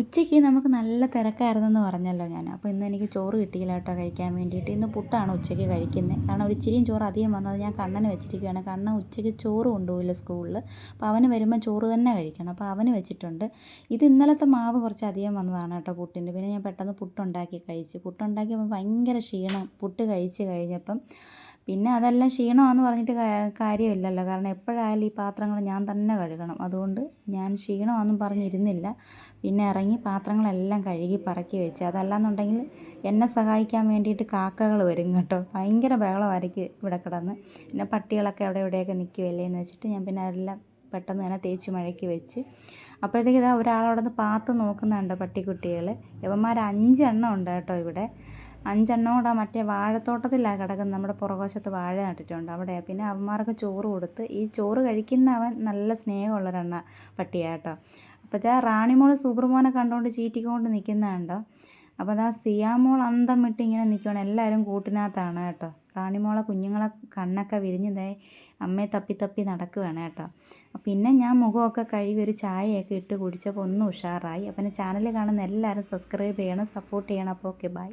ഉച്ചയ്ക്ക് നമുക്ക് നല്ല തിരക്കായിരുന്നു എന്ന് പറഞ്ഞല്ലോ ഞാൻ. അപ്പോൾ ഇന്ന് എനിക്ക് ചോറ് കിട്ടിയില്ല കേട്ടോ കഴിക്കാൻ വേണ്ടിയിട്ട്. ഇന്ന് പുട്ടാണ് ഉച്ചയ്ക്ക് കഴിക്കുന്നത്. കാരണം ഒരു ഇച്ചിരിയും ചോറ് അധികം വന്നത് ഞാൻ കണ്ണന് വെച്ചിരിക്കുകയാണ്. കണ്ണൻ ഉച്ചയ്ക്ക് ചോറ് കൊണ്ടുപോയില്ല സ്കൂളിൽ. അപ്പോൾ അവന് വരുമ്പോൾ ചോറ് തന്നെ കഴിക്കണം. അപ്പോൾ അവന് വെച്ചിട്ടുണ്ട്. ഇത് ഇന്നലത്തെ മാവ് കുറച്ച് അധികം വന്നതാണ് കേട്ടോ പുട്ടിന്റെ. പിന്നെ ഞാൻ പെട്ടെന്ന് പുട്ടുണ്ടാക്കി കഴിച്ച്. പുട്ടുണ്ടാക്കിയപ്പോൾ ഭയങ്കര ക്ഷീണം. പുട്ട് കഴിച്ച് കഴിഞ്ഞപ്പം പിന്നെ അതെല്ലാം ക്ഷീണമാണെന്ന് പറഞ്ഞിട്ട് കാര്യമില്ലല്ലോ. കാരണം എപ്പോഴായാലും ഈ പാത്രങ്ങൾ ഞാൻ തന്നെ കഴുകണം. അതുകൊണ്ട് ഞാൻ ക്ഷീണമാണെന്നും പറഞ്ഞിരുന്നില്ല. പിന്നെ ഇറങ്ങി പാത്രങ്ങളെല്ലാം കഴുകി പറക്കി വെച്ച്. അതല്ലാന്നുണ്ടെങ്കിൽ എന്നെ സഹായിക്കാൻ വേണ്ടിയിട്ട് കാക്കകൾ വരും കേട്ടോ. ഭയങ്കര ബഹളമായിരിക്കും ഇവിടെ കിടന്ന്. പിന്നെ പട്ടികളൊക്കെ അവിടെ ഇവിടെയൊക്കെ നിൽക്കുകയല്ലേ എന്ന് വെച്ചിട്ട് ഞാൻ പിന്നെ അതെല്ലാം പെട്ടെന്ന് തന്നെ തേച്ച് മഴക്കി വെച്ച്. അപ്പോഴത്തേക്ക് ഇതാ ഒരാളവിടെ നിന്ന് പാത്ത് നോക്കുന്നുണ്ട് പട്ടിക്കുട്ടികൾ ഇവന്മാർ അഞ്ചെണ്ണം ഉണ്ട് കേട്ടോ ഇവിടെ. അഞ്ചെണ്ണം കൂടെ മറ്റേ വാഴത്തോട്ടത്തിലാണ് കിടക്കുന്നത്. നമ്മുടെ പുറകുവശത്ത് വാഴ നട്ടിട്ടുണ്ട്. അവിടെ പിന്നെ അവന്മാർക്ക് ചോറ് കൊടുത്ത് ഈ ചോറ് കഴിക്കുന്ന അവൻ നല്ല സ്നേഹമുള്ള ഒരെണ്ണ പട്ടിയാട്ടോ അപ്പോഴത്തെ റാണിമോൾ സൂപ്പർമോനെ കണ്ടുകൊണ്ട് ചീറ്റിക്കൊണ്ട് നിൽക്കുന്നതുണ്ടോ അപ്പോൾ അതാ സിയാമോൾ അന്തം വിട്ട് ഇങ്ങനെ നിൽക്കുകയാണ് എല്ലാവരും കൂട്ടിനകത്താണ് കേട്ടോ. റാണിമോളെ കുഞ്ഞുങ്ങളെ കണ്ണൊക്കെ വിരിഞ്ഞതായി അമ്മയെ തപ്പി തപ്പി നടക്കുകയാണ് കേട്ടോ. പിന്നെ ഞാൻ മുഖമൊക്കെ കഴുകി ഒരു ചായയൊക്കെ ഇട്ട് കുടിച്ചപ്പോൾ ഒന്ന് ഉഷാറായി. അപ്പം ചാനൽ കാണുന്ന എല്ലാവരും സബ്സ്ക്രൈബ് ചെയ്യണം സപ്പോർട്ട് ചെയ്യണം. അപ്പോൾ ഓക്കെ ബൈ.